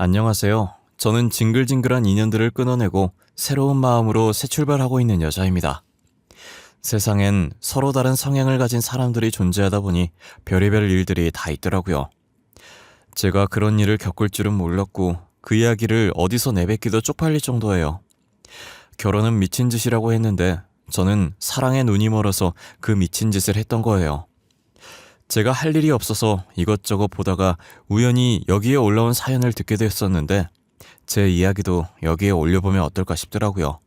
안녕하세요. 저는 징글징글한 인연들을 끊어내고 새로운 마음으로 새 출발하고 있는 여자입니다. 세상엔 서로 다른 성향을 가진 사람들이 존재하다 보니 별의별 일들이 다 있더라고요. 제가 그런 일을 겪을 줄은 몰랐고 그 이야기를 어디서 내뱉기도 쪽팔릴 정도예요. 결혼은 미친 짓이라고 했는데 저는 사랑에 눈이 멀어서 그 미친 짓을 했던 거예요. 제가 할 일이 없어서 이것저것 보다가 우연히 여기에 올라온 사연을 듣게 됐었는데 제 이야기도 여기에 올려보면 어떨까 싶더라고요.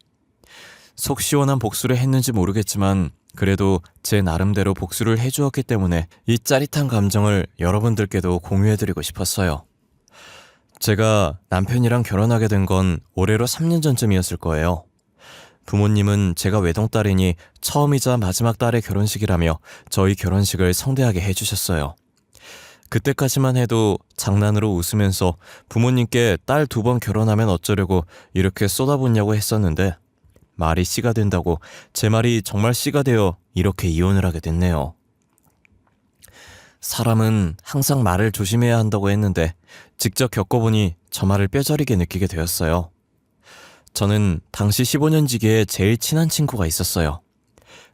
속 시원한 복수를 했는지 모르겠지만 그래도 제 나름대로 복수를 해주었기 때문에 이 짜릿한 감정을 여러분들께도 공유해드리고 싶었어요. 제가 남편이랑 결혼하게 된 건 올해로 3년 전쯤이었을 거예요. 부모님은 제가 외동딸이니 처음이자 마지막 딸의 결혼식이라며 저희 결혼식을 성대하게 해주셨어요. 그때까지만 해도 장난으로 웃으면서 부모님께 딸 두 번 결혼하면 어쩌려고 이렇게 쏟아붓냐고 했었는데 말이 씨가 된다고 제 말이 정말 씨가 되어 이렇게 이혼을 하게 됐네요. 사람은 항상 말을 조심해야 한다고 했는데 직접 겪어보니 저 말을 뼈저리게 느끼게 되었어요. 저는 당시 15년 지기에 제일 친한 친구가 있었어요.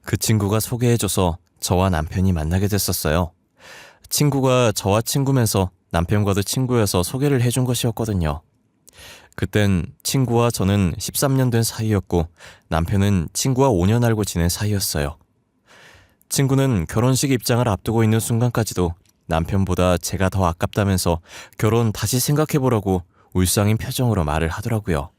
그 친구가 소개해줘서 저와 남편이 만나게 됐었어요. 친구가 저와 친구면서 남편과도 친구여서 소개를 해준 것이었거든요. 그땐 친구와 저는 13년 된 사이였고 남편은 친구와 5년 알고 지낸 사이였어요. 친구는 결혼식 입장을 앞두고 있는 순간까지도 남편보다 제가 더 아깝다면서 결혼 다시 생각해보라고 울상인 표정으로 말을 하더라고요.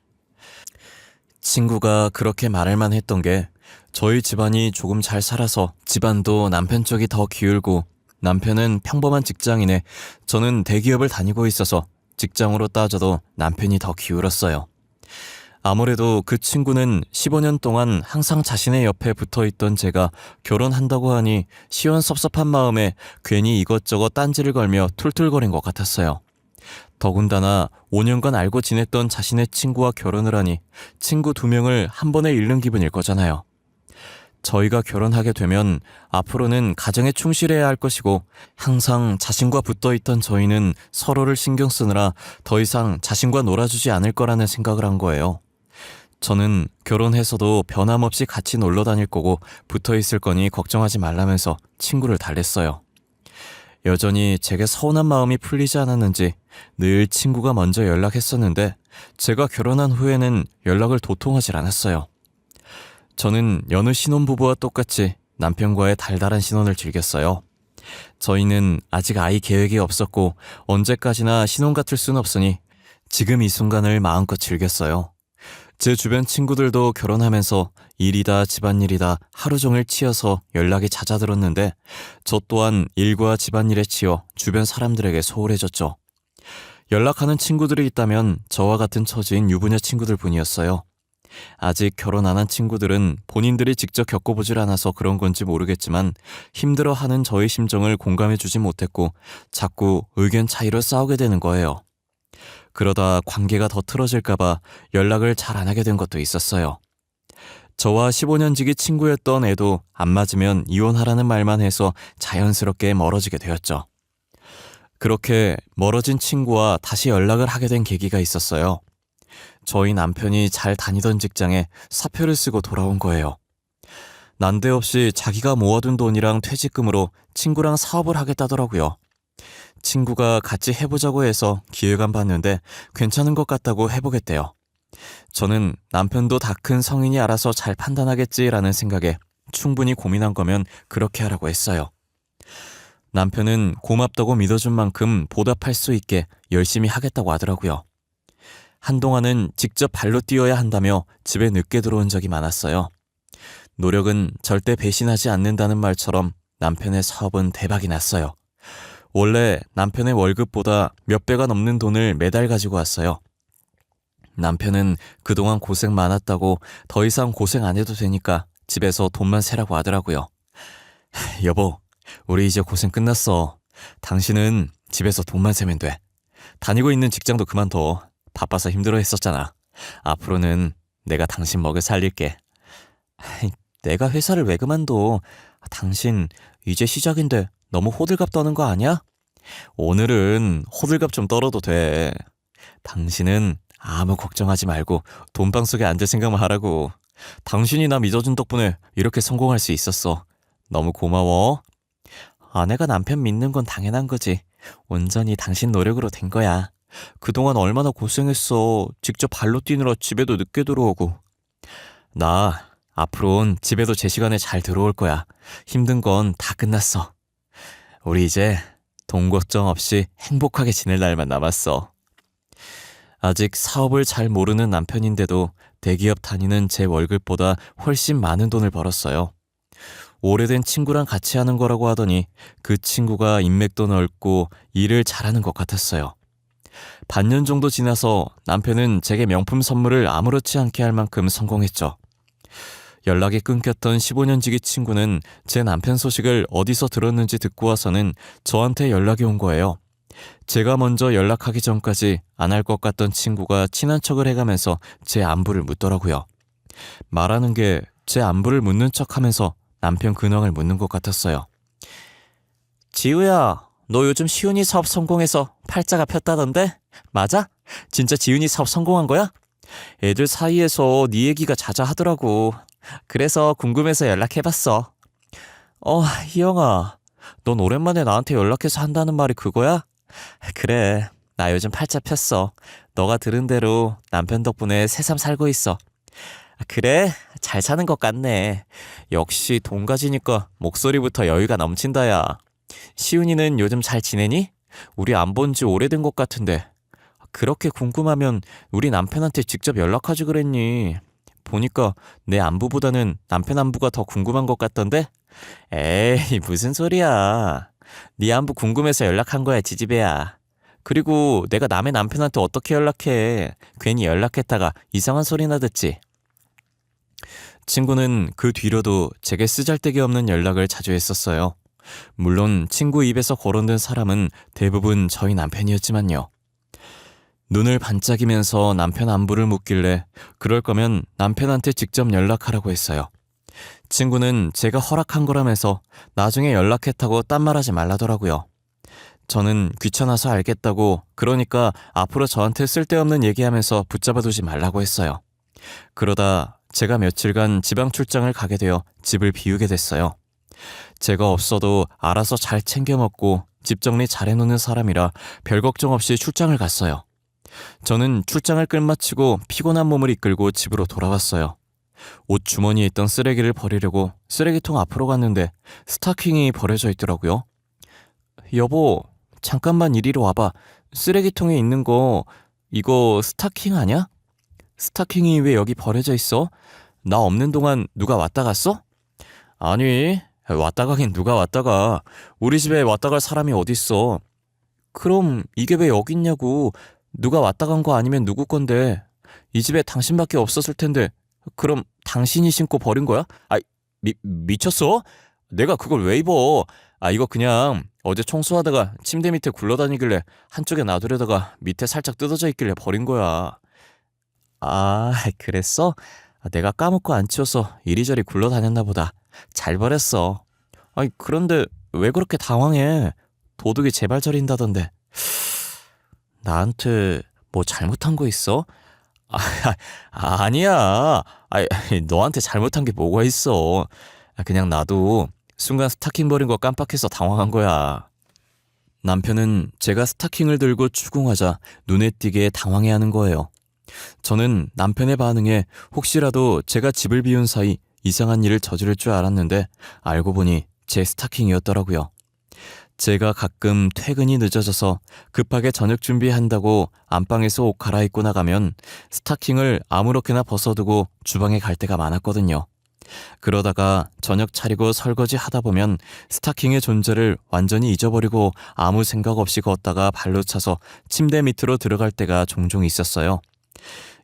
친구가 그렇게 말할만 했던 게 저희 집안이 조금 잘 살아서 집안도 남편 쪽이 더 기울고 남편은 평범한 직장인에 저는 대기업을 다니고 있어서 직장으로 따져도 남편이 더 기울었어요. 아무래도 그 친구는 15년 동안 항상 자신의 옆에 붙어 있던 제가 결혼한다고 하니 시원섭섭한 마음에 괜히 이것저것 딴지를 걸며 툴툴거린 것 같았어요. 더군다나 5년간 알고 지냈던 자신의 친구와 결혼을 하니 친구 두 명을 한 번에 잃는 기분일 거잖아요. 저희가 결혼하게 되면 앞으로는 가정에 충실해야 할 것이고 항상 자신과 붙어 있던 저희는 서로를 신경 쓰느라 더 이상 자신과 놀아주지 않을 거라는 생각을 한 거예요. 저는 결혼해서도 변함없이 같이 놀러 다닐 거고 붙어 있을 거니 걱정하지 말라면서 친구를 달랬어요. 여전히 제게 서운한 마음이 풀리지 않았는지 늘 친구가 먼저 연락했었는데 제가 결혼한 후에는 연락을 도통하질 않았어요. 저는 여느 신혼부부와 똑같이 남편과의 달달한 신혼을 즐겼어요. 저희는 아직 아이 계획이 없었고 언제까지나 신혼 같을 순 없으니 지금 이 순간을 마음껏 즐겼어요. 제 주변 친구들도 결혼하면서 일이다 집안일이다 하루 종일 치여서 연락이 잦아들었는데 저 또한 일과 집안일에 치여 주변 사람들에게 소홀해졌죠. 연락하는 친구들이 있다면 저와 같은 처지인 유부녀 친구들 뿐이었어요. 아직 결혼 안 한 친구들은 본인들이 직접 겪어보질 않아서 그런 건지 모르겠지만 힘들어하는 저의 심정을 공감해주지 못했고 자꾸 의견 차이로 싸우게 되는 거예요. 그러다 관계가 더 틀어질까봐 연락을 잘 안 하게 된 것도 있었어요. 저와 15년 지기 친구였던 애도 안 맞으면 이혼하라는 말만 해서 자연스럽게 멀어지게 되었죠. 그렇게 멀어진 친구와 다시 연락을 하게 된 계기가 있었어요. 저희 남편이 잘 다니던 직장에 사표를 쓰고 돌아온 거예요. 난데없이 자기가 모아둔 돈이랑 퇴직금으로 친구랑 사업을 하겠다더라고요. 친구가 같이 해보자고 해서 기획안 봤는데 괜찮은 것 같다고 해보겠대요. 저는 남편도 다 큰 성인이 알아서 잘 판단하겠지라는 생각에 충분히 고민한 거면 그렇게 하라고 했어요. 남편은 고맙다고 믿어준 만큼 보답할 수 있게 열심히 하겠다고 하더라고요. 한동안은 직접 발로 뛰어야 한다며 집에 늦게 들어온 적이 많았어요. 노력은 절대 배신하지 않는다는 말처럼 남편의 사업은 대박이 났어요. 원래 남편의 월급보다 몇 배가 넘는 돈을 매달 가지고 왔어요. 남편은 그동안 고생 많았다고 더 이상 고생 안 해도 되니까 집에서 돈만 세라고 하더라고요. 하, 여보, 우리 이제 고생 끝났어. 당신은 집에서 돈만 세면 돼. 다니고 있는 직장도 그만둬. 바빠서 힘들어 했었잖아. 앞으로는 내가 당신 먹여 살릴게. 내가 회사를 왜 그만둬? 당신 이제 시작인데 너무 호들갑 떠는 거 아니야? 오늘은 호들갑 좀 떨어도 돼. 당신은 아무 걱정하지 말고 돈방 속에 앉을 생각만 하라고. 당신이 나 믿어준 덕분에 이렇게 성공할 수 있었어. 너무 고마워. 아내가 남편 믿는 건 당연한 거지. 온전히 당신 노력으로 된 거야. 그동안 얼마나 고생했어. 직접 발로 뛰느라 집에도 늦게 들어오고. 나 앞으로는 집에도 제 시간에 잘 들어올 거야. 힘든 건 다 끝났어. 우리 이제 돈 걱정 없이 행복하게 지낼 날만 남았어. 아직 사업을 잘 모르는 남편인데도 대기업 다니는 제 월급보다 훨씬 많은 돈을 벌었어요. 오래된 친구랑 같이 하는 거라고 하더니 그 친구가 인맥도 넓고 일을 잘하는 것 같았어요. 반년 정도 지나서 남편은 제게 명품 선물을 아무렇지 않게 할 만큼 성공했죠. 연락이 끊겼던 15년 지기 친구는 제 남편 소식을 어디서 들었는지 듣고 와서는 저한테 연락이 온 거예요. 제가 먼저 연락하기 전까지 안 할 것 같던 친구가 친한 척을 해가면서 제 안부를 묻더라고요. 말하는 게 제 안부를 묻는 척 하면서 남편 근황을 묻는 것 같았어요. 지우야, 너 요즘 시윤이 사업 성공해서 팔자가 폈다던데? 맞아? 진짜 지윤이 사업 성공한 거야? 애들 사이에서 네 얘기가 자자하더라고. 그래서 궁금해서 연락해봤어. 어, 희영아, 넌 오랜만에 나한테 연락해서 한다는 말이 그거야? 그래, 나 요즘 팔자 폈어. 너가 들은 대로 남편 덕분에 새삼 살고 있어. 그래, 잘 사는 것 같네. 역시 돈 가지니까 목소리부터 여유가 넘친다, 야. 시윤이는 요즘 잘 지내니? 우리 안 본 지 오래된 것 같은데. 그렇게 궁금하면 우리 남편한테 직접 연락하지 그랬니? 보니까 내 안부보다는 남편 안부가 더 궁금한 것 같던데? 에이, 무슨 소리야. 네 안부 궁금해서 연락한 거야, 지지배야. 그리고 내가 남의 남편한테 어떻게 연락해. 괜히 연락했다가 이상한 소리나 듣지. 친구는 그 뒤로도 제게 쓰잘데기 없는 연락을 자주 했었어요. 물론 친구 입에서 거론된 사람은 대부분 저희 남편이었지만요. 눈을 반짝이면서 남편 안부를 묻길래 그럴 거면 남편한테 직접 연락하라고 했어요. 친구는 제가 허락한 거라면서 나중에 연락했다고 딴 말하지 말라더라고요. 저는 귀찮아서 알겠다고 그러니까 앞으로 저한테 쓸데없는 얘기하면서 붙잡아 두지 말라고 했어요. 그러다 제가 며칠간 지방 출장을 가게 되어 집을 비우게 됐어요. 제가 없어도 알아서 잘 챙겨 먹고 집 정리 잘 해놓는 사람이라 별 걱정 없이 출장을 갔어요. 저는 출장을 끝마치고 피곤한 몸을 이끌고 집으로 돌아왔어요. 옷 주머니에 있던 쓰레기를 버리려고 쓰레기통 앞으로 갔는데 스타킹이 버려져 있더라고요. 여보, 잠깐만 이리로 와봐. 쓰레기통에 있는 거 이거 스타킹 아니야? 스타킹이 왜 여기 버려져 있어? 나 없는 동안 누가 왔다 갔어? 아니, 왔다 가긴 누가 왔다 가. 우리 집에 왔다 갈 사람이 어딨어. 그럼 이게 왜 여기 있냐고. 누가 왔다 간 거 아니면 누구 건데. 이 집에 당신밖에 없었을 텐데. 그럼 당신이 신고 버린 거야? 아, 미, 미쳤어? 내가 그걸 왜 입어? 아, 이거 그냥 어제 청소하다가 침대 밑에 굴러다니길래 한쪽에 놔두려다가 밑에 살짝 뜯어져 있길래 버린 거야. 아, 그랬어? 아, 내가 까먹고 안 치워서 이리저리 굴러다녔나 보다. 잘 버렸어. 아니, 그런데 왜 그렇게 당황해? 도둑이 제발 저린다던데. 나한테 뭐 잘못한 거 있어? 아, 아니야. 아, 너한테 잘못한 게 뭐가 있어. 아, 그냥 나도 순간 스타킹 버린 거 깜빡해서 당황한 거야. 남편은 제가 스타킹을 들고 추궁하자 눈에 띄게 당황해 하는 거예요. 저는 남편의 반응에 혹시라도 제가 집을 비운 사이 이상한 일을 저지를 줄 알았는데 알고 보니 제 스타킹이었더라고요. 제가 가끔 퇴근이 늦어져서 급하게 저녁 준비한다고 안방에서 옷 갈아입고 나가면 스타킹을 아무렇게나 벗어두고 주방에 갈 때가 많았거든요. 그러다가 저녁 차리고 설거지 하다 보면 스타킹의 존재를 완전히 잊어버리고 아무 생각 없이 걷다가 발로 차서 침대 밑으로 들어갈 때가 종종 있었어요.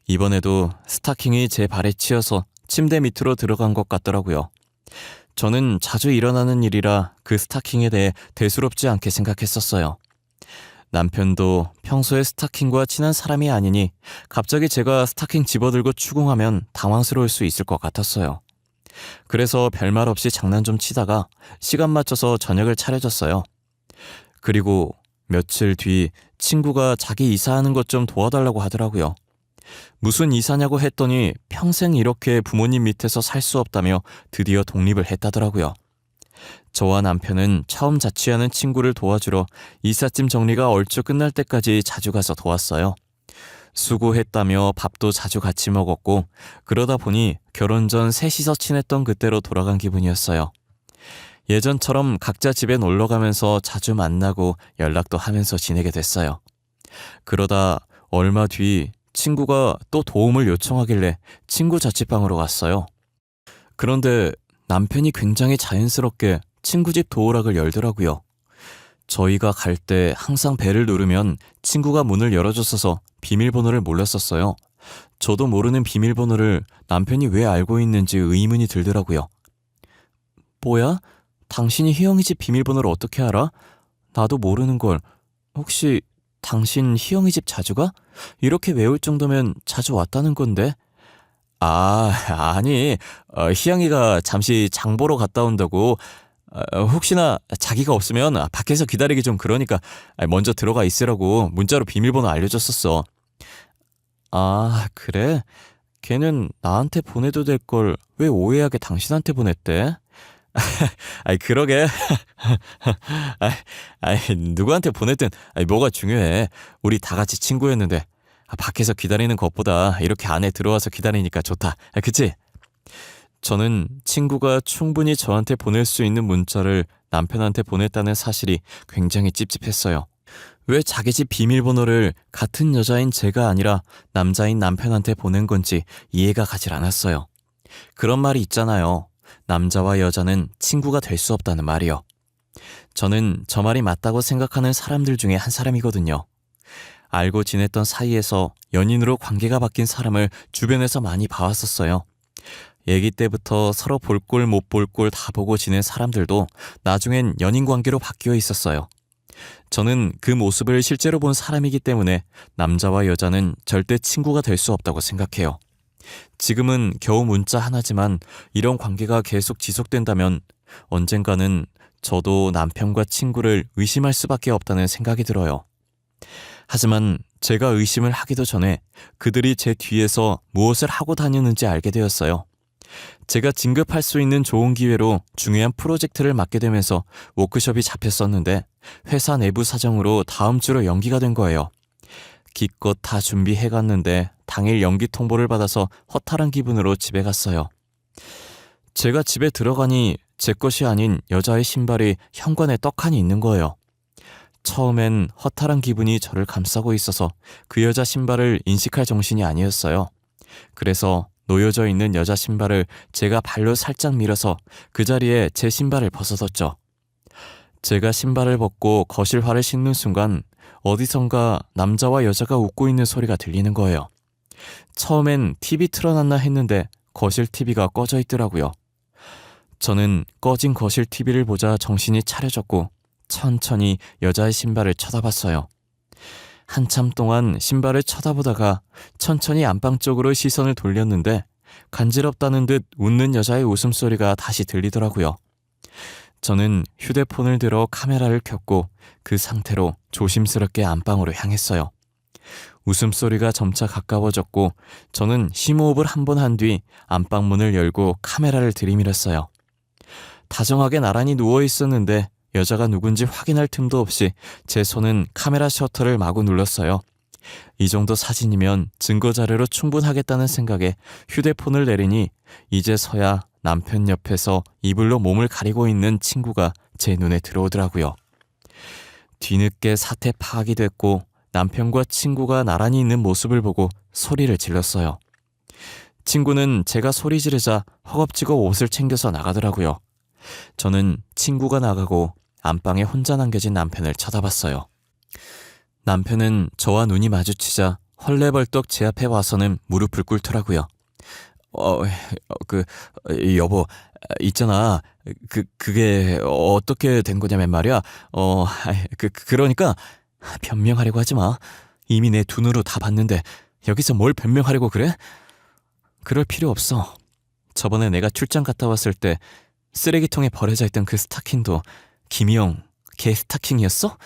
이번에도 스타킹이 제 발에 치여서 침대 밑으로 들어간 것 같더라고요. 저는 자주 일어나는 일이라 그 스타킹에 대해 대수롭지 않게 생각했었어요. 남편도 평소에 스타킹과 친한 사람이 아니니 갑자기 제가 스타킹 집어들고 추궁하면 당황스러울 수 있을 것 같았어요. 그래서 별말 없이 장난 좀 치다가 시간 맞춰서 저녁을 차려줬어요. 그리고 며칠 뒤 친구가 자기 이사하는 것 좀 도와달라고 하더라고요. 무슨 이사냐고 했더니 평생 이렇게 부모님 밑에서 살 수 없다며 드디어 독립을 했다더라고요. 저와 남편은 처음 자취하는 친구를 도와주러 이삿짐 정리가 얼추 끝날 때까지 자주 가서 도왔어요. 수고했다며 밥도 자주 같이 먹었고 그러다 보니 결혼 전 셋이서 친했던 그때로 돌아간 기분이었어요. 예전처럼 각자 집에 놀러 가면서 자주 만나고 연락도 하면서 지내게 됐어요. 그러다 얼마 뒤 친구가 또 도움을 요청하길래 친구 자취방으로 갔어요. 그런데 남편이 굉장히 자연스럽게 친구 집 도어락을 열더라고요. 저희가 갈 때 항상 벨을 누르면 친구가 문을 열어줬어서 비밀번호를 몰랐었어요. 저도 모르는 비밀번호를 남편이 왜 알고 있는지 의문이 들더라고요. 뭐야? 당신이 희영이 집 비밀번호를 어떻게 알아? 나도 모르는 걸. 혹시 당신 희영이 집 자주 가? 이렇게 외울 정도면 자주 왔다는 건데? 아, 아니. 어, 희영이가 잠시 장 보러 갔다 온다고. 어, 혹시나 자기가 없으면 밖에서 기다리기 좀 그러니까 먼저 들어가 있으라고 문자로 비밀번호 알려줬었어. 아, 그래? 걔는 나한테 보내도 될 걸 왜 오해하게 당신한테 보냈대? 아이, 그러게. 아이, 아이, 누구한테 보냈든, 아이, 뭐가 중요해. 우리 다 같이 친구였는데, 아, 밖에서 기다리는 것보다 이렇게 안에 들어와서 기다리니까 좋다. 아, 그치? 저는 친구가 충분히 저한테 보낼 수 있는 문자를 남편한테 보냈다는 사실이 굉장히 찝찝했어요. 왜 자기 집 비밀번호를 같은 여자인 제가 아니라 남자인 남편한테 보낸 건지 이해가 가질 않았어요. 그런 말이 있잖아요. 남자와 여자는 친구가 될 수 없다는 말이요. 저는 저 말이 맞다고 생각하는 사람들 중에 한 사람이거든요. 알고 지냈던 사이에서 연인으로 관계가 바뀐 사람을 주변에서 많이 봐왔었어요. 얘기 때부터 서로 볼 꼴 못 볼 꼴 다 보고 지낸 사람들도 나중엔 연인 관계로 바뀌어 있었어요. 저는 그 모습을 실제로 본 사람이기 때문에 남자와 여자는 절대 친구가 될 수 없다고 생각해요. 지금은 겨우 문자 하나지만 이런 관계가 계속 지속된다면 언젠가는 저도 남편과 친구를 의심할 수밖에 없다는 생각이 들어요. 하지만 제가 의심을 하기도 전에 그들이 제 뒤에서 무엇을 하고 다니는지 알게 되었어요. 제가 진급할 수 있는 좋은 기회로 중요한 프로젝트를 맡게 되면서 워크숍이 잡혔었는데 회사 내부 사정으로 다음 주로 연기가 된 거예요. 기껏 다 준비해 갔는데 당일 연기 통보를 받아서 허탈한 기분으로 집에 갔어요. 제가 집에 들어가니 제 것이 아닌 여자의 신발이 현관에 떡하니 있는 거예요. 처음엔 허탈한 기분이 저를 감싸고 있어서 그 여자 신발을 인식할 정신이 아니었어요. 그래서 놓여져 있는 여자 신발을 제가 발로 살짝 밀어서 그 자리에 제 신발을 벗어뒀죠. 제가 신발을 벗고 거실화를 신는 순간 어디선가 남자와 여자가 웃고 있는 소리가 들리는 거예요. 처음엔 TV 틀어놨나 했는데 거실 TV가 꺼져 있더라고요. 저는 꺼진 거실 TV를 보자 정신이 차려졌고 천천히 여자의 신발을 쳐다봤어요. 한참 동안 신발을 쳐다보다가 천천히 안방 쪽으로 시선을 돌렸는데 간지럽다는 듯 웃는 여자의 웃음소리가 다시 들리더라고요. 저는 휴대폰을 들어 카메라를 켰고 그 상태로 조심스럽게 안방으로 향했어요. 웃음소리가 점차 가까워졌고 저는 심호흡을 한 번 한 뒤 안방 문을 열고 카메라를 들이밀었어요. 다정하게 나란히 누워 있었는데 여자가 누군지 확인할 틈도 없이 제 손은 카메라 셔터를 마구 눌렀어요. 이 정도 사진이면 증거 자료로 충분하겠다는 생각에 휴대폰을 내리니 이제서야 남편 옆에서 이불로 몸을 가리고 있는 친구가 제 눈에 들어오더라고요. 뒤늦게 사태 파악이 됐고 남편과 친구가 나란히 있는 모습을 보고 소리를 질렀어요. 친구는 제가 소리 지르자 허겁지겁 옷을 챙겨서 나가더라고요. 저는 친구가 나가고 안방에 혼자 남겨진 남편을 쳐다봤어요. 남편은 저와 눈이 마주치자 헐레벌떡 제 앞에 와서는 무릎을 꿇더라고요. 어, 그, 여보, 있잖아. 그, 그게 어떻게 된 거냐면 말이야. 어, 그, 그러니까 변명하려고 하지 마. 이미 내 두 눈으로 다 봤는데 여기서 뭘 변명하려고 그래? 그럴 필요 없어. 저번에 내가 출장 갔다 왔을 때 쓰레기통에 버려져 있던 그 스타킹도 김희영 걔 스타킹이었어?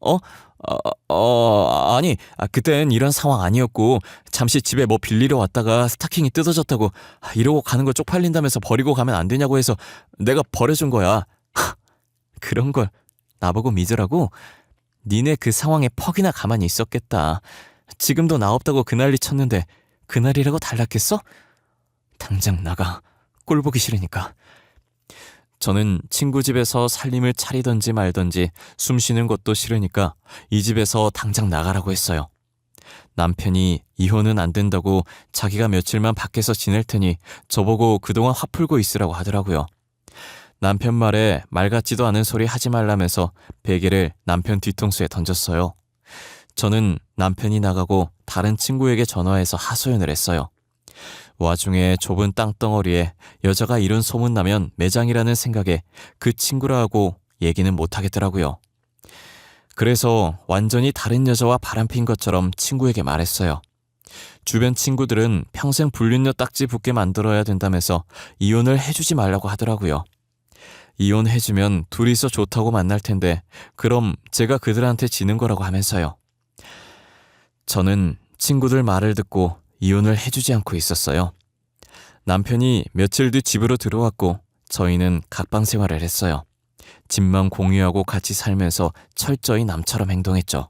어? 어, 어, 아니, 아, 그땐 이런 상황 아니었고, 잠시 집에 뭐 빌리러 왔다가 스타킹이 뜯어졌다고, 아, 이러고 가는 거 쪽팔린다면서 버리고 가면 안 되냐고 해서 내가 버려준 거야. 그런 걸 나보고 믿으라고? 니네 그 상황에 퍽이나 가만히 있었겠다. 지금도 나 없다고 그 난리 쳤는데, 그날이라고 달랐겠어? 당장 나가. 꼴 보기 싫으니까. 저는 친구 집에서 살림을 차리던지 말던지 숨 쉬는 것도 싫으니까 이 집에서 당장 나가라고 했어요. 남편이 이혼은 안 된다고 자기가 며칠만 밖에서 지낼 테니 저보고 그동안 화 풀고 있으라고 하더라고요. 남편 말에 말 같지도 않은 소리 하지 말라면서 베개를 남편 뒤통수에 던졌어요. 저는 남편이 나가고 다른 친구에게 전화해서 하소연을 했어요. 와중에 좁은 땅덩어리에 여자가 이런 소문나면 매장이라는 생각에 그 친구라 하고 얘기는 못하겠더라고요. 그래서 완전히 다른 여자와 바람핀 것처럼 친구에게 말했어요. 주변 친구들은 평생 불륜녀 딱지 붙게 만들어야 된다면서 이혼을 해주지 말라고 하더라고요. 이혼해주면 둘이서 좋다고 만날 텐데 그럼 제가 그들한테 지는 거라고 하면서요. 저는 친구들 말을 듣고 이혼을 해주지 않고 있었어요. 남편이 며칠 뒤 집으로 들어왔고 저희는 각방 생활을 했어요. 집만 공유하고 같이 살면서 철저히 남처럼 행동했죠.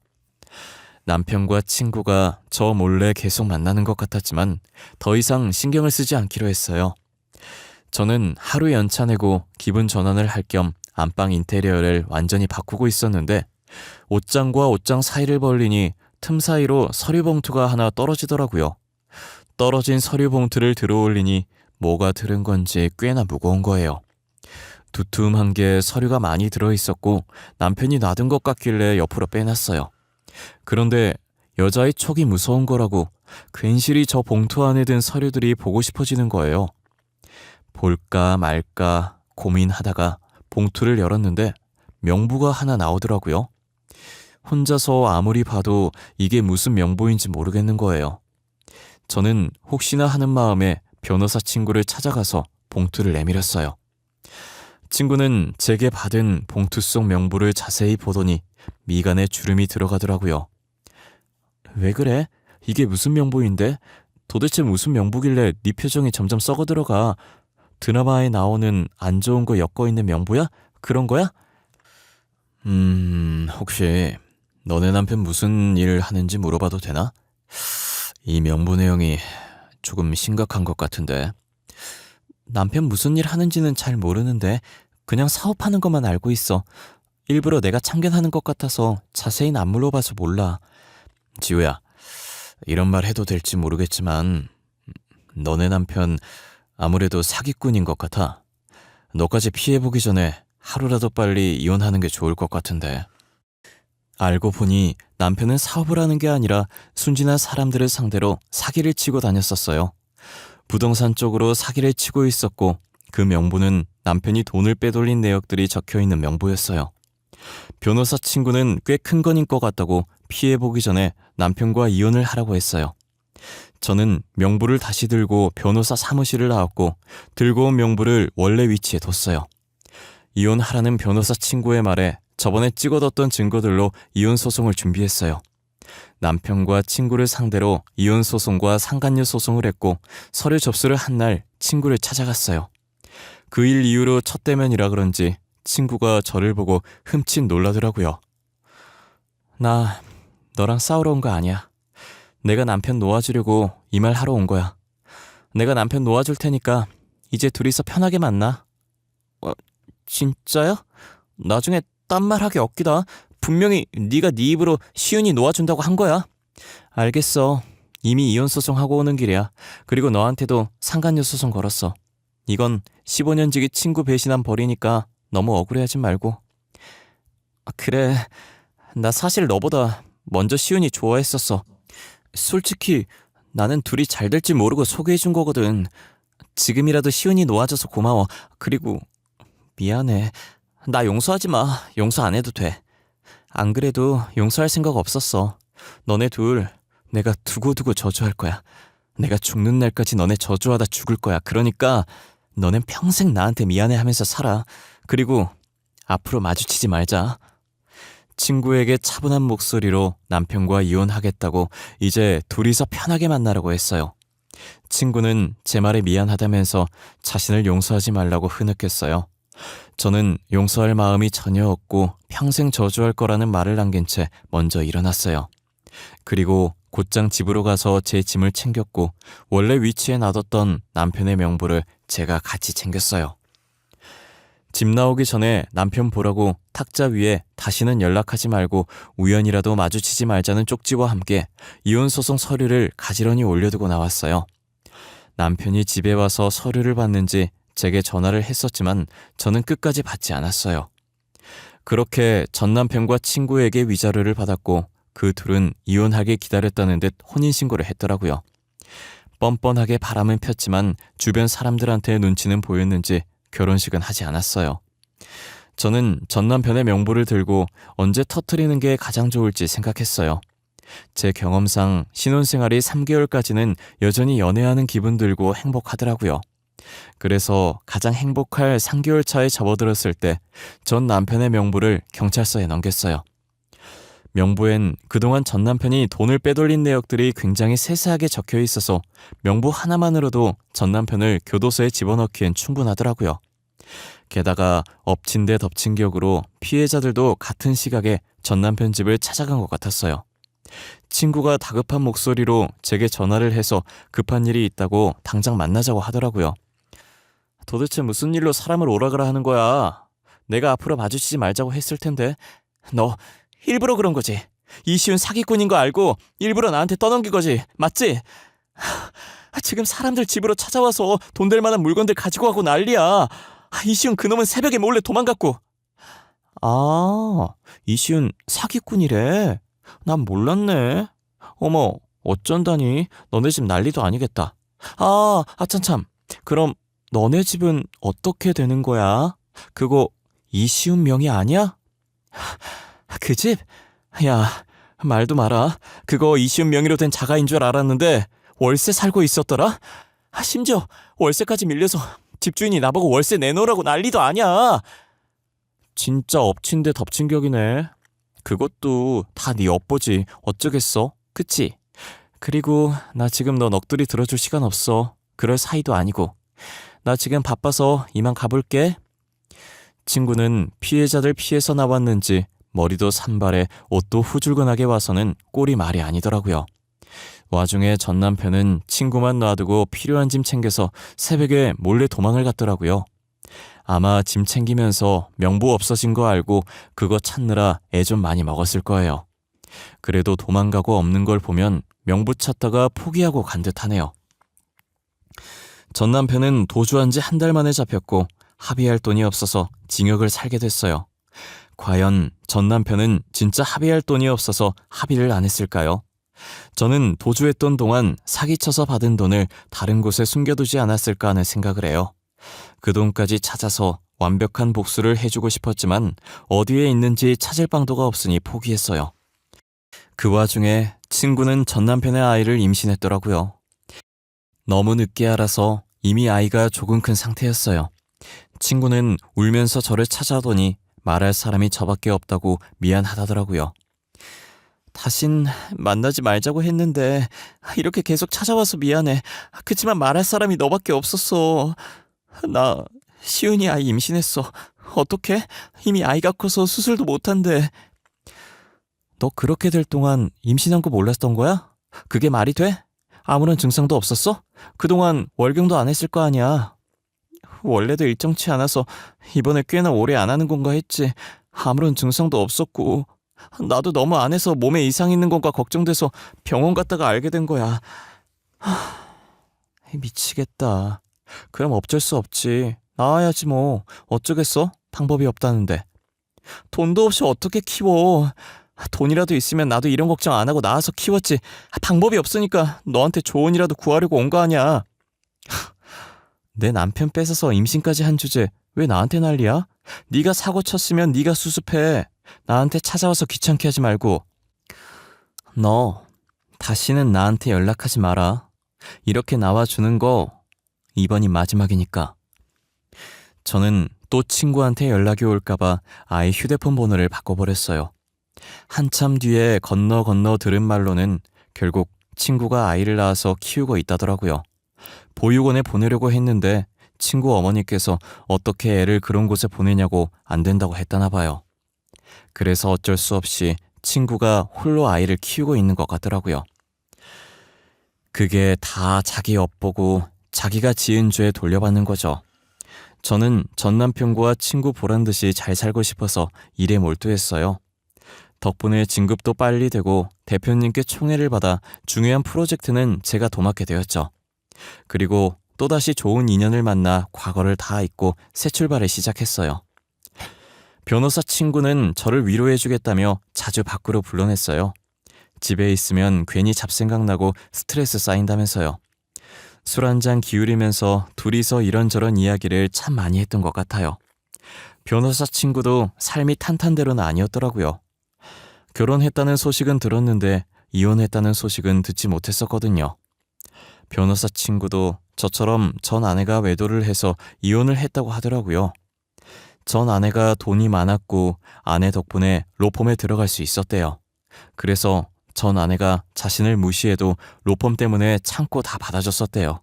남편과 친구가 저 몰래 계속 만나는 것 같았지만 더 이상 신경을 쓰지 않기로 했어요. 저는 하루 연차 내고 기분 전환을 할 겸 안방 인테리어를 완전히 바꾸고 있었는데 옷장과 옷장 사이를 벌리니 틈 사이로 서류 봉투가 하나 떨어지더라고요. 떨어진 서류 봉투를 들어 올리니 뭐가 들은 건지 꽤나 무거운 거예요. 두툼한 게 서류가 많이 들어 있었고 남편이 놔둔 것 같길래 옆으로 빼놨어요. 그런데 여자의 촉이 무서운 거라고 괜시리 저 봉투 안에 든 서류들이 보고 싶어지는 거예요. 볼까 말까 고민하다가 봉투를 열었는데 명부가 하나 나오더라고요. 혼자서 아무리 봐도 이게 무슨 명부인지 모르겠는 거예요. 저는 혹시나 하는 마음에 변호사 친구를 찾아가서 봉투를 내밀었어요. 친구는 제게 받은 봉투 속 명부를 자세히 보더니 미간에 주름이 들어가더라고요. 왜 그래? 이게 무슨 명부인데? 도대체 무슨 명부길래 네 표정이 점점 썩어 들어가? 드라마에 나오는 안 좋은 거 엮어 있는 명부야? 그런 거야? 음, 혹시 너네 남편 무슨 일 하는지 물어봐도 되나? 이 명부 내용이 조금 심각한 것 같은데. 남편 무슨 일 하는지는 잘 모르는데 그냥 사업하는 것만 알고 있어. 일부러 내가 참견하는 것 같아서 자세히는 안 물어봐서 몰라. 지우야, 이런 말 해도 될지 모르겠지만 너네 남편 아무래도 사기꾼인 것 같아. 너까지 피해보기 전에 하루라도 빨리 이혼하는 게 좋을 것 같은데. 알고 보니 남편은 사업을 하는 게 아니라 순진한 사람들을 상대로 사기를 치고 다녔었어요. 부동산 쪽으로 사기를 치고 있었고 그 명부는 남편이 돈을 빼돌린 내역들이 적혀 있는 명부였어요. 변호사 친구는 꽤 큰 건인 것 같다고 피해 보기 전에 남편과 이혼을 하라고 했어요. 저는 명부를 다시 들고 변호사 사무실을 나왔고 들고 온 명부를 원래 위치에 뒀어요. 이혼하라는 변호사 친구의 말에 저번에 찍어뒀던 증거들로 이혼 소송을 준비했어요. 남편과 친구를 상대로 이혼 소송과 상간녀 소송을 했고 서류 접수를 한 날 친구를 찾아갔어요. 그 일 이후로 첫 대면이라 그런지 친구가 저를 보고 흠칫 놀라더라고요. 나 너랑 싸우러 온 거 아니야. 내가 남편 놓아주려고 이 말 하러 온 거야. 내가 남편 놓아줄 테니까 이제 둘이서 편하게 만나. 어, 진짜야? 나중에 딴 말 하기 없기다. 분명히 네가 네 입으로 시윤이 놓아준다고 한 거야. 알겠어. 이미 이혼 소송하고 오는 길이야. 그리고 너한테도 상간녀 소송 걸었어. 이건 15년 지기 친구 배신한 벌이니까 너무 억울해하지 말고. 아, 그래. 나 사실 너보다 먼저 시윤이 좋아했었어. 솔직히 나는 둘이 잘 될지 모르고 소개해준 거거든. 지금이라도 시윤이 놓아줘서 고마워. 그리고 미안해. 나 용서하지 마. 용서 안 해도 돼. 안 그래도 용서할 생각 없었어. 너네 둘 내가 두고두고 저주할 거야. 내가 죽는 날까지 너네 저주하다 죽을 거야. 그러니까 너넨 평생 나한테 미안해 하면서 살아. 그리고 앞으로 마주치지 말자. 친구에게 차분한 목소리로 남편과 이혼하겠다고 이제 둘이서 편하게 만나라고 했어요. 친구는 제 말에 미안하다면서 자신을 용서하지 말라고 흐느꼈어요. 저는 용서할 마음이 전혀 없고 평생 저주할 거라는 말을 남긴 채 먼저 일어났어요. 그리고 곧장 집으로 가서 제 짐을 챙겼고 원래 위치에 놔뒀던 남편의 명부를 제가 같이 챙겼어요. 집 나오기 전에 남편 보라고 탁자 위에 다시는 연락하지 말고 우연이라도 마주치지 말자는 쪽지와 함께 이혼소송 서류를 가지런히 올려두고 나왔어요. 남편이 집에 와서 서류를 받는지 제게 전화를 했었지만 저는 끝까지 받지 않았어요. 그렇게 전 남편과 친구에게 위자료를 받았고 그 둘은 이혼하길 기다렸다는 듯 혼인신고를 했더라고요. 뻔뻔하게 바람은 폈지만 주변 사람들한테 눈치는 보였는지 결혼식은 하지 않았어요. 저는 전 남편의 명부를 들고 언제 터트리는 게 가장 좋을지 생각했어요. 제 경험상 신혼생활이 3개월까지는 여전히 연애하는 기분 들고 행복하더라고요. 그래서 가장 행복할 3개월 차에 접어들었을 때 전 남편의 명부를 경찰서에 넘겼어요. 명부엔 그동안 전 남편이 돈을 빼돌린 내역들이 굉장히 세세하게 적혀 있어서 명부 하나만으로도 전 남편을 교도소에 집어넣기엔 충분하더라고요. 게다가 엎친 데 덮친 격으로 피해자들도 같은 시각에 전 남편 집을 찾아간 것 같았어요. 친구가 다급한 목소리로 제게 전화를 해서 급한 일이 있다고 당장 만나자고 하더라고요. 도대체 무슨 일로 사람을 오라가라 하는 거야? 내가 앞으로 마주치지 말자고 했을 텐데. 너 일부러 그런 거지. 이시훈 사기꾼인 거 알고 일부러 나한테 떠넘긴 거지. 맞지? 하, 지금 사람들 집으로 찾아와서 돈 될 만한 물건들 가지고 가고 난리야. 아, 이시훈 그놈은 새벽에 몰래 도망갔고. 아, 이시훈 사기꾼이래. 난 몰랐네. 어머, 어쩐다니. 너네 집 난리도 아니겠다. 아, 아참참. 그럼 너네 집은 어떻게 되는 거야? 그거 이시훈 명이 아니야? 그 집? 야, 말도 마라. 그거 이시훈 명의로 된 자가인 줄 알았는데 월세 살고 있었더라? 아, 심지어 월세까지 밀려서 집주인이 나보고 월세 내놓으라고 난리도 아니야. 진짜 엎친 데 덮친 격이네. 그것도 다네 업보지. 어쩌겠어. 그치? 그리고 나 지금 너 넋두리 들어줄 시간 없어. 그럴 사이도 아니고. 나 지금 바빠서 이만 가볼게. 친구는 피해자들 피해서 나왔는지 머리도 산발에 옷도 후줄근하게 와서는 꼴이 말이 아니더라고요. 와중에 전 남편은 친구만 놔두고 필요한 짐 챙겨서 새벽에 몰래 도망을 갔더라고요. 아마 짐 챙기면서 명부 없어진 거 알고 그거 찾느라 애 좀 많이 먹었을 거예요. 그래도 도망가고 없는 걸 보면 명부 찾다가 포기하고 간 듯하네요. 전 남편은 도주한 지 한 달 만에 잡혔고 합의할 돈이 없어서 징역을 살게 됐어요. 과연 전 남편은 진짜 합의할 돈이 없어서 합의를 안 했을까요? 저는 도주했던 동안 사기쳐서 받은 돈을 다른 곳에 숨겨두지 않았을까 하는 생각을 해요. 그 돈까지 찾아서 완벽한 복수를 해주고 싶었지만 어디에 있는지 찾을 방도가 없으니 포기했어요. 그 와중에 친구는 전 남편의 아이를 임신했더라고요. 너무 늦게 알아서 이미 아이가 조금 큰 상태였어요. 친구는 울면서 저를 찾아오더니 말할 사람이 저밖에 없다고 미안하다더라고요. 다신 만나지 말자고 했는데 이렇게 계속 찾아와서 미안해. 그치만 말할 사람이 너밖에 없었어. 나 시은이 아이 임신했어. 어떻게? 이미 아이가 커서 수술도 못한대. 너 그렇게 될 동안 임신한 거 몰랐던 거야? 그게 말이 돼? 아무런 증상도 없었어? 그동안 월경도 안 했을 거 아니야. 원래도 일정치 않아서 이번에 꽤나 오래 안 하는 건가 했지. 아무런 증상도 없었고. 나도 너무 안 해서 몸에 이상 있는 건가 걱정돼서 병원 갔다가 알게 된 거야. 하, 미치겠다. 그럼 어쩔 수 없지. 나와야지 뭐. 어쩌겠어? 방법이 없다는데. 돈도 없이 어떻게 키워. 돈이라도 있으면 나도 이런 걱정 안 하고 나와서 키웠지. 방법이 없으니까 너한테 조언이라도 구하려고 온 거 아니야. 내 남편 뺏어서 임신까지 한 주제 왜 나한테 난리야? 네가 사고 쳤으면 네가 수습해. 나한테 찾아와서 귀찮게 하지 말고. 너 다시는 나한테 연락하지 마라. 이렇게 나와주는 거 이번이 마지막이니까. 저는 또 친구한테 연락이 올까봐 아예 휴대폰 번호를 바꿔버렸어요. 한참 뒤에 건너 건너 들은 말로는 결국 친구가 아이를 낳아서 키우고 있다더라고요. 보육원에 보내려고 했는데 친구 어머니께서 어떻게 애를 그런 곳에 보내냐고 안 된다고 했다나 봐요. 그래서 어쩔 수 없이 친구가 홀로 아이를 키우고 있는 것 같더라고요. 그게 다 자기 엿보고 자기가 지은 죄에 돌려받는 거죠. 저는 전 남편과 친구 보란 듯이 잘 살고 싶어서 일에 몰두했어요. 덕분에 진급도 빨리 되고 대표님께 총애를 받아 중요한 프로젝트는 제가 도맡게 되었죠. 그리고 또다시 좋은 인연을 만나 과거를 다 잊고 새 출발을 시작했어요. 변호사 친구는 저를 위로해주겠다며 자주 밖으로 불러냈어요. 집에 있으면 괜히 잡생각 나고 스트레스 쌓인다면서요. 술 한 잔 기울이면서 둘이서 이런저런 이야기를 참 많이 했던 것 같아요. 변호사 친구도 삶이 탄탄대로는 아니었더라고요. 결혼했다는 소식은 들었는데 이혼했다는 소식은 듣지 못했었거든요. 변호사 친구도 저처럼 전 아내가 외도를 해서 이혼을 했다고 하더라고요. 전 아내가 돈이 많았고 아내 덕분에 로펌에 들어갈 수 있었대요. 그래서 전 아내가 자신을 무시해도 로펌 때문에 참고 다 받아줬었대요.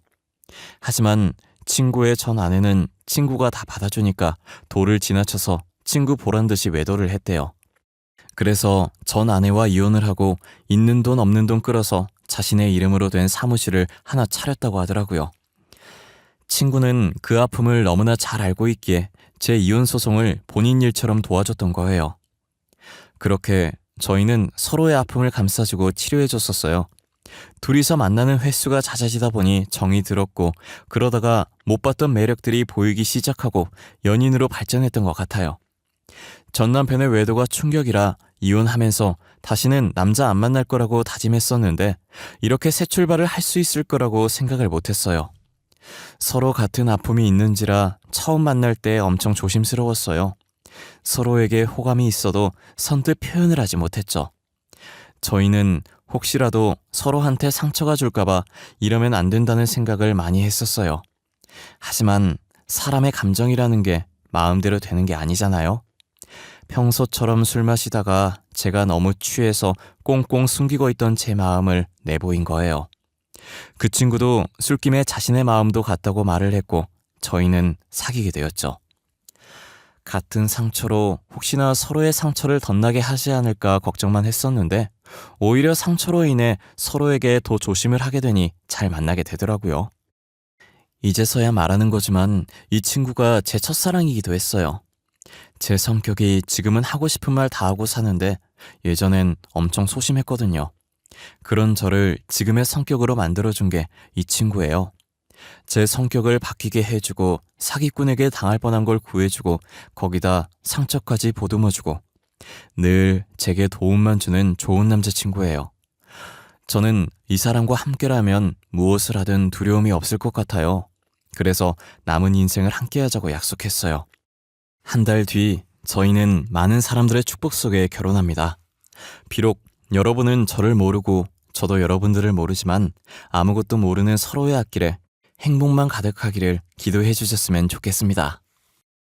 하지만 친구의 전 아내는 친구가 다 받아주니까 도를 지나쳐서 친구 보란 듯이 외도를 했대요. 그래서 전 아내와 이혼을 하고 있는 돈 없는 돈 끌어서 자신의 이름으로 된 사무실을 하나 차렸다고 하더라고요. 친구는 그 아픔을 너무나 잘 알고 있기에 제 이혼 소송을 본인 일처럼 도와줬던 거예요. 그렇게 저희는 서로의 아픔을 감싸주고 치료해줬었어요. 둘이서 만나는 횟수가 잦아지다 보니 정이 들었고 그러다가 못 봤던 매력들이 보이기 시작하고 연인으로 발전했던 것 같아요. 전 남편의 외도가 충격이라 이혼하면서 다시는 남자 안 만날 거라고 다짐했었는데 이렇게 새 출발을 할 수 있을 거라고 생각을 못했어요. 서로 같은 아픔이 있는지라 처음 만날 때 엄청 조심스러웠어요. 서로에게 호감이 있어도 선뜻 표현을 하지 못했죠. 저희는 혹시라도 서로한테 상처가 줄까봐 이러면 안 된다는 생각을 많이 했었어요. 하지만 사람의 감정이라는 게 마음대로 되는 게 아니잖아요. 평소처럼 술 마시다가 제가 너무 취해서 꽁꽁 숨기고 있던 제 마음을 내보인 거예요. 그 친구도 술김에 자신의 마음도 같다고 말을 했고 저희는 사귀게 되었죠. 같은 상처로 혹시나 서로의 상처를 덧나게 하지 않을까 걱정만 했었는데 오히려 상처로 인해 서로에게 더 조심을 하게 되니 잘 만나게 되더라고요. 이제서야 말하는 거지만 이 친구가 제 첫사랑이기도 했어요. 제 성격이 지금은 하고 싶은 말 다 하고 사는데 예전엔 엄청 소심했거든요. 그런 저를 지금의 성격으로 만들어준 게 이 친구예요. 제 성격을 바뀌게 해주고 사기꾼에게 당할 뻔한 걸 구해주고 거기다 상처까지 보듬어주고 늘 제게 도움만 주는 좋은 남자친구예요. 저는 이 사람과 함께라면 무엇을 하든 두려움이 없을 것 같아요. 그래서 남은 인생을 함께 하자고 약속했어요. 한 달 뒤 저희는 많은 사람들의 축복 속에 결혼합니다. 비록 여러분은 저를 모르고 저도 여러분들을 모르지만 아무것도 모르는 서로의 앞길에 행복만 가득하기를 기도해 주셨으면 좋겠습니다.